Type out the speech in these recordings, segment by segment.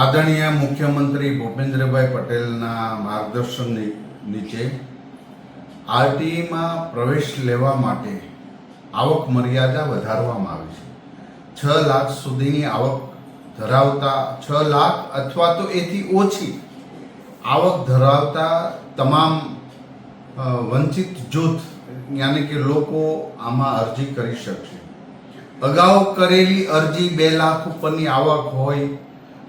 આદરણીય મુખ્યમંત્રી ભૂપેન્દ્રભાઈ પટેલના માર્ગદર્શન નીચે આરટીઈમાં પ્રવેશ લેવા માટે આવક મર્યાદા વધારવામાં આવી છે. છ લાખ સુધીની આવક ધરાવતા, છ લાખ અથવા તો એથી ઓછી આવક ધરાવતા તમામ વંચિત જૂથ, યાની કે લોકો આમાં અરજી કરી શકશે. અગાઉ કરેલી અરજી બે લાખ ઉપરની આવક હોય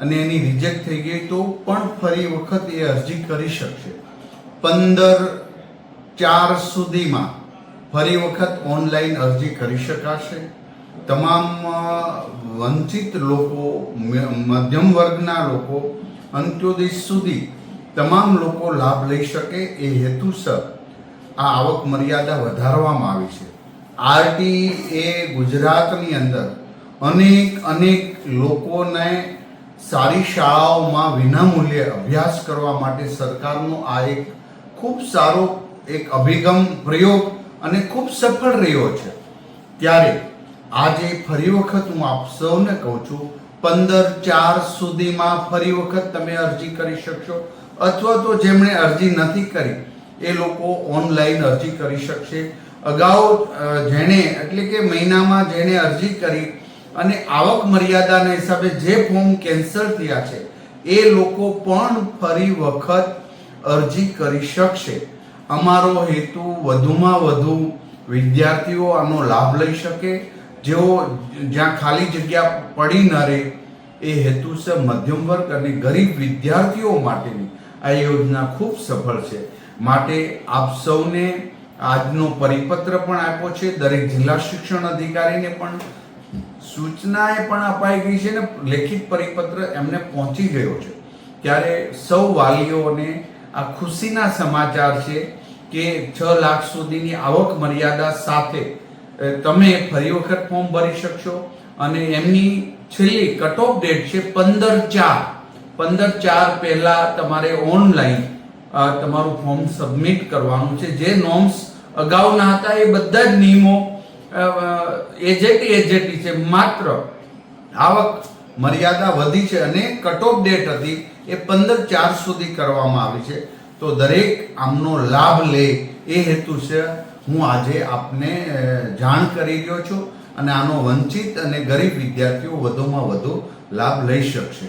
અને એની રિજેક્ટ થઈ ગઈ તો પણ ફરી વખત એ અરજી કરી શકશે. પંદર ચાર સુધીમાં ફરી વખત ઓનલાઈન અરજી કરી શકાશે. તમામ વંચિત લોકો મધ્યમ વર્ગના લોકો, અંત્યોદય સુધી તમામ લોકો લાભ લઈ શકે એ હેતુસર આ આવક મર્યાદા વધારવામાં આવી છે. આરટી એ ગુજરાતની અંદર અનેક અનેક લોકોને સારી શાળાઓમાં વિનામૂલ્યે અભ્યાસ કરવા માટે સરકારનો આ એક ખૂબ સારો એક અભિગમ પ્રયોગ અને ખૂબ સફળ રહ્યો છે. ત્યારે આજે ફરી વખત હું આપ સૌને કહું છું, પંદર ચાર સુધીમાં ફરી વખત તમે અરજી કરી શકશો અથવા તો જેમણે અરજી નથી કરી, એ લોકો ઓનલાઈન અરજી કરી શકશે. અગાઉ જેણે, એટલે કે મહિનામાં જેણે અરજી કરી અને આવક મર્યાદાના હિસાબે જે ફોર્મ કેન્સલ થયા છે, એ લોકો પણ ફરી વખત અરજી કરી શકશે. અમારો હેતુ વધુમાં વધુ વિદ્યાર્થીઓ આનો લાભ લઈ શકે. જેઓ જ્યાં ખાલી જગ્યા પડી ન રહે, એ હેતુસર મધ્યમ વર્ગ અને ગરીબ વિદ્યાર્થીઓ માટેની આ યોજના ખૂબ સફળ છે. માટે આપ સૌને આજનો પરિપત્ર પણ આપ્યો છે. દરેક જિલ્લા શિક્ષણ અધિકારીને પણ સૂચના એ પણ અપાઈ ગઈ છે ને, લેખિત પરિપત્ર એમને પહોંચી ગયો છે. ત્યારે સૌ વાલીઓને આ ખુશીના સમાચાર છે કે છ લાખ સુધીની આવક મર્યાદા સાથે તમે ફરી વખત ફોર્મ ભરી શકશો અને એમની છેલ્લી કટ ઓફ ડેટ છે પંદર ચાર. પંદર ચાર પહેલા તમારે ઓનલાઈન તમારું ફોર્મ સબમિટ કરવાનું છે. જે નોર્મ્સ અગાઉના હતા એ બધા જ નિયમો એજેટી એજેટી છે. માત્ર આવક મર્યાદા વધી છે અને કટ ડેટ હતી એ પંદર ચાર સુધી કરવામાં આવી છે. તો દરેક આમનો લાભ લે એ હેતુ છે હું આજે આપને જાણ કરી રહ્યો છું અને આનો વંચિત અને ગરીબ વિદ્યાર્થીઓ વધુમાં વધુ લાભ લઈ શકશે.